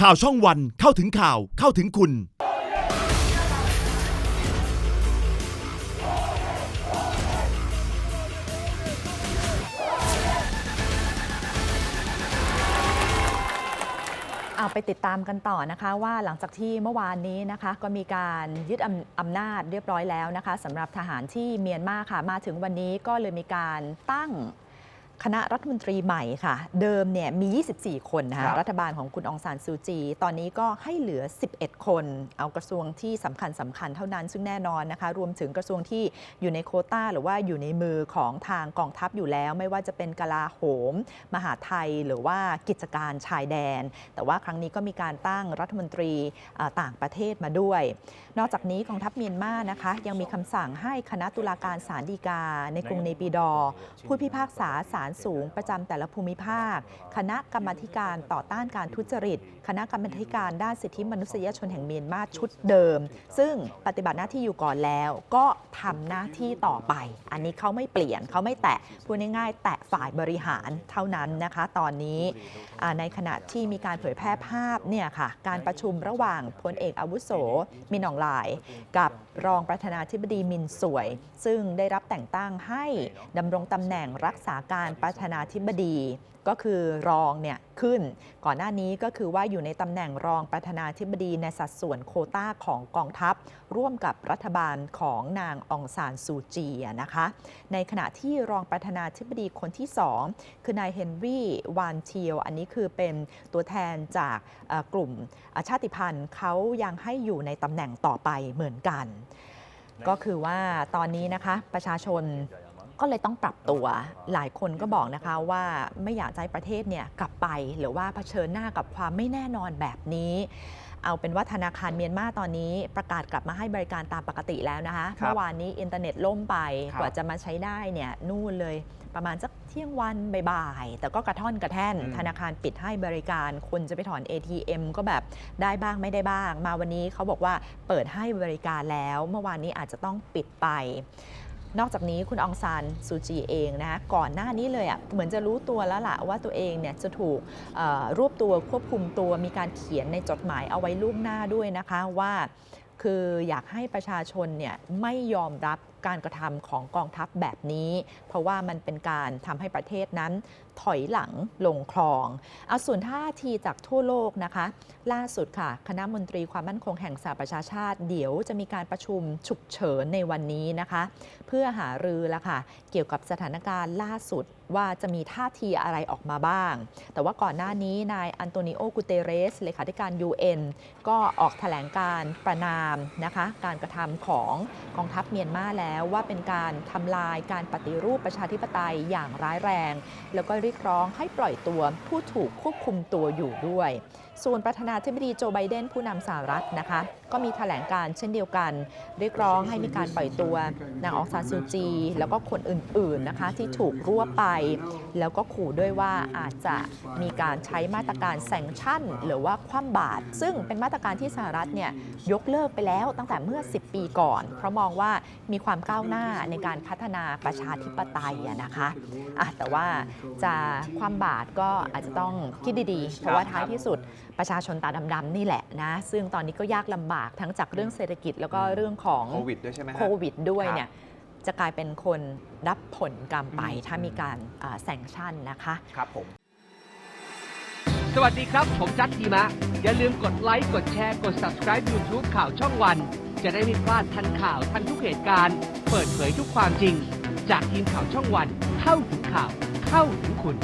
ข่าวช่องวันเข้าถึงข่าวเข้าถึงคุณ เอาไปติดตามกันต่อนะคะว่าหลังจากที่เมื่อวานนี้นะคะ ก็มีการยึดอำอำนาจเรียบร้อยแล้วนะคะสำหรับทหารที่เมียนมาค่ะมาถึงวันนี้ก็เลยมีการตั้ง คณะรัฐมนตรีใหม่ค่ะ เดิมเนี่ยมี 24 คนนะครัคะบรัฐบาลของคุณองซานซูจี ตอนนี้ก็ให้เหลือ 11 คน เอากระทรวงที่สำคัญสำคัญเท่านั้น ซึ่งแน่นอนนะคะ รวมถึงกระทรวงที่อยู่ในโควต้า หรือว่าอยู่ในมือของทางกองทัพอยู่แล้ว ไม่ว่าจะเป็นกลาโหม มหาดไทยหรือว่ากิจการชายแดน แต่ว่าครั้งนี้ก็มีการตั้งรัฐมนตรีอ่าต่างประเทศมาด้วย นอกจากนี้กองทัพเมียนมานะคะ ยังมีคำสั่งให้คณะตุลาการศาลฎีกา ในกรุงเนปิดอร์ผู้พิพากษาศาลสูงประจำแต่ละภูมิภาค คณะกรรมธิการต่อต้านการทุจริต คณะกรรมธิการด้านสิทธิมนุษยชนแห่งเมียนมาชุดเดิม ซึ่งปฏิบัติหน้าที่อยู่ก่อนแล้ว ก็ทำหน้าที่ต่อไป อันนี้เขาไม่เปลี่ยนเขาไม่แตะพูดง่ายๆ แตะฝ่ายบริหารเท่านั้นนะคะ ตอนนี้ในขณะที่มีการเผยแพร่ภาพเนี่ยค่ะการประชุมระหว่างพลเอกอาวุโสมินอองหลาย กับรองประธานาธิบดีมินสวย ซึ่งได้รับแต่งตั้งให้ดำรงตำแหน่งรักษาการประธานาธิบดีก็คือรองเนี่ยขึ้น ก่อนหน้านี้ก็คือว่าอยู่ในตำแหน่งรองประธานาธิบดีในสัดส่วนโคต้าของกองทัพ ร่วมกับรัฐบาลของนางองซานซูจีนะคะ ในขณะที่รองประธานาธิบดีคนที่สองคือนายเฮนรี่วานเทียว อันนี้คือเป็นตัวแทนจากกลุ่มชาติพันธุ์เขายังให้อยู่ในตำแหน่งต่อไปเหมือนกัน ก็คือว่าตอนนี้นะคะประชาชน ก็เลยต้องปรับตัว หลายคนก็บอกนะคะว่าไม่อยากจะให้ประเทศเนี่ยกลับไปหรือว่าเผชิญหน้ากับความไม่แน่นอนแบบนี้ เอาเป็นว่าธนาคารเมียนมาตอนนี้ประกาศกลับมาให้บริการตามปกติแล้วนะคะครับเมื่อวานนี้อินเทอร์เน็ตล่มไปครับกว่าจะมาใช้ได้เนี่ยนู่นเลยประมาณสักเที่ยงวันบ่ายๆแต่ก็กระท่อนกระแท่นอืมธนาคารปิดให้บริการ คนจะไปถอน ATM ก็แบบได้บ้างไม่ได้บ้าง มาวันนี้เขาบอกว่าเปิดให้บริการแล้ว เมื่อวานนี้อาจจะต้องปิดไป นอกจากนี้คุณองซานซูจีเองนะก่อนหน้านี้เลยอะเหมือนจะรู้ตัวแล้วล่ะว่าตัวเองเนี่ยจะถูกรวบตัวควบคุมตัวมีการเขียนในจดหมายเอาไว้ล่วงหน้าด้วยนะคะว่า คืออยากให้ประชาชนเนี่ยไม่ยอมรับ การกระทำของกองทัพแบบนี้ เพราะว่ามันเป็นการทำให้ประเทศนั้นถอยหลังลงคลองเอาส่วนท่าทีจากทั่วโลกนะคะ ล่าสุดค่ะ คณะมนตรีความมั่นคงแห่งสหประชาชาติ เดี๋ยวจะมีการประชุมฉุกเฉินในวันนี้นะคะ เพื่อหารือละค่ะ เกี่ยวกับสถานการณ์ล่าสุดว่าจะมีท่าทีอะไรออกมาบ้าง แต่ว่าก่อนหน้านี้นายอันโตนิโอกุเตเรส เลขาธิการ UN ก็ออกแถลงการประนามนะคะ การกระทำของกองทัพเมียนมาแล้วว่าเป็นการทำลายการปฏิรูปประชาธิปไตยอย่างร้ายแรง แล้วก็เรียกร้องให้ปล่อยตัวผู้ถูกควบคุมตัวอยู่ด้วย ส่วนประธานาธิบดีโจไบเดนผู้นำสหรัฐนะคะก็มีแถลงการเช่นเดียวกันเรียกร้องให้มีการปล่อยตัวนางองซานซูจี แล้วก็คนอื่นๆนะคะที่ถูกรวบไป แล้วก็ขู่ด้วยว่าอาจจะมีการใช้มาตรการแซงชั่น หรือว่าคว่ำบาตรซึ่งเป็นมาตรการที่สหรัฐเนี่ยยกเลิกไปแล้วตั้งแต่เมื่อ 10 ปีก่อน เพราะมองว่ามีความก้าวหน้าในการพัฒนาประชาธิปไตยนะคะะแต่ว่าจะคว่ำบาตรก็อาจจะต้องคิดดีๆ เพราะว่าท้ายที่สุดประชาชนตาดำๆนี่แหละนะซึ่งตอนนี้ก็ยากลำบากทั้งจากเรื่องเศรษฐกิจแล้วก็เรื่องของโควิดด้วยใช่ไหมฮะโควิดด้วยครับเนี่ยจะกลายเป็นคนรับผลกรรมไปถ้ามีการอ่าแซงชั่นนะคะ ครับผม สวัสดีครับ ผมจัดทีมะ อย่าลืมกดไลค์ กดแชร์ กด subscribe YouTube ข่าวช่องวัน จะได้ไม่พลาดทันข่าวทันทุกเหตุการณ์ เปิดเผยทุกความจริง จากทีมข่าวช่องวัน เข้าถึงข่าว เข้าถึงคุณ